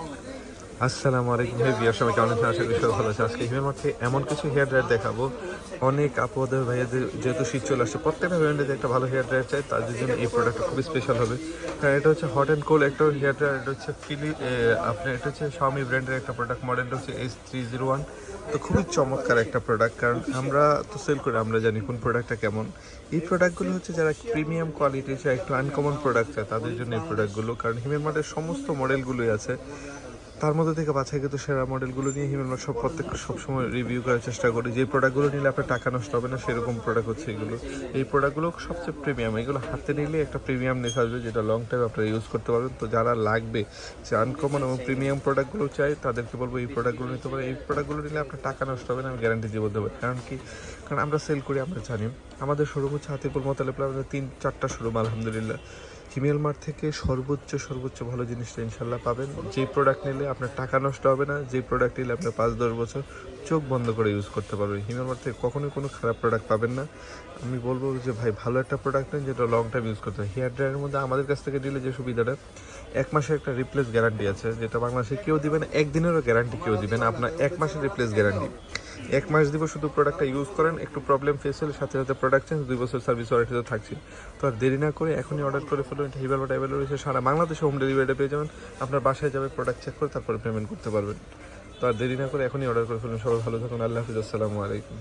Long আসসালামু আলাইকুম। হে বিয়ার সবাই কেমন আছেন? আশা করি সবাই ভালো আছে আজকে হিমের মাঠে এমন কিছু হেয়ার ড্রায়ার দেখাবো। অনেক আপদের, ভাইয়াদের যেহেতু শীত চলে আসছে, প্রত্যেকটা ব্র্যান্ডে একটা ভালো হেয়ার ড্রায়ার চাই। তাদের জন্য এই প্রোডাক্টটা খুবই স্পেশাল হবে। কারণ এটা হচ্ছে হট অ্যান্ড কোল্ড একটা হেয়ার ড্রায়ার এটা হচ্ছে ফিলি আপনার এটা হচ্ছে শাওমি ব্র্যান্ডের একটা প্রোডাক্ট মডেলটা হচ্ছে এস থ্রি জিরো ওয়ান তো খুবই চমৎকার একটা প্রোডাক্ট কারণ আমরা তো সেল করি, আমরা জানি কোন প্রোডাক্টটা কেমন। এই প্রোডাক্টগুলো হচ্ছে যারা প্রিমিয়াম কোয়ালিটি চায় একটু আনকমন প্রোডাক্ট চায়, তাদের জন্য এই প্রোডাক্টগুলো কারণ হিমের মাঠের সমস্ত মডেলগুলোই আছে। তার মধ্যে থেকে বাছাই কিন্তু সেরা মডেলগুলো নিয়ে হিমেল সব প্রত্যেক সবসময় রিভিউ করার চেষ্টা করি। যে প্রোডাক্টগুলো নিলে আপনার টাকা নষ্ট হবে না, সেরকম প্রোডাক্ট হচ্ছে এগুলো। এই প্রোডাক্টগুলো সবচেয়ে প্রিমিয়াম এগুলো হাতে নিলে একটা প্রিমিয়াম নেশা আসবে যেটা লং টাইম আপনারা ইউজ করতে পারবেন। তো যারা লাগবে, যে আনকমন এবং প্রিমিয়াম প্রোডাক্টগুলো চাই, তাদেরকে বলব এই প্রোডাক্টগুলো নিতে পারে এই প্রোডাক্টগুলো নিলে আপনার টাকা নষ্ট হবে না, আমি গ্যারান্টি দিয়ে বলতে পারি। কারণ কি? কারণ আমরা সেল করি, আমরা জানি। আমাদের শোরুম হচ্ছে হাতিপুর মোতালেব আমাদের তিন, চারটা শোরুম আলহামদুলিল্লাহ। হিমেল মার্ট থেকে সর্বোচ্চ সর্বোচ্চ ভালো জিনিসটা ইনশাল্লাহ পাবেন। যেই প্রোডাক্ট নিলে আপনার টাকা নষ্ট হবে না, যেই প্রোডাক্ট নিলে আপনার পাঁচ, দশ বছর চোখ বন্ধ করে ইউজ করতে পারবেন। হিমেল মার্ট থেকে কখনোই কোনো খারাপ প্রোডাক্ট পাবেন না। আমি বলব যে ভাই, ভালো একটা প্রোডাক্ট নেন যেটা লং টাইম ইউজ করতে হয় হেয়ার ড্রায়ারের মধ্যে আমাদের কাছ থেকে নিলে যে সুবিধাটা, এক মাসের একটা রিপ্লেস গ্যারান্টি আছে, যেটা বাংলাদেশে কেউ দিবে না, একদিনেরও গ্যারান্টি কেউ দিবে না। আপনার এক মাসের রিপ্লেস গ্যারান্টি এক মাস দিব, শুধু প্রোডাক্টটা ইউজ করেন, একটু প্রবলেম ফেস হলে সাথে সাথে প্রোডাক্ট চেঞ্জ দুই বছর সার্ভিস ওয়ারেন্টি থাকছে তো আর দেরি না করে এখনই অর্ডার করে ফেলুন, এটা হিবার বাটা অ্যাভেলেবল রয়েছে, সারা বাংলাদেশে হোম ডেলিভারিটা পেয়ে যাবেন। আপনার বাসায় যাবে প্রোডাক্ট চেক করে তারপরে পেমেন্ট করতে পারবেন। তো আর দেরি না করে এখনই অর্ডার করে ফেলুন। সবাই ভালো থাকুন, আল্লাহ হাফিজ, আসসালামু আলাইকুম।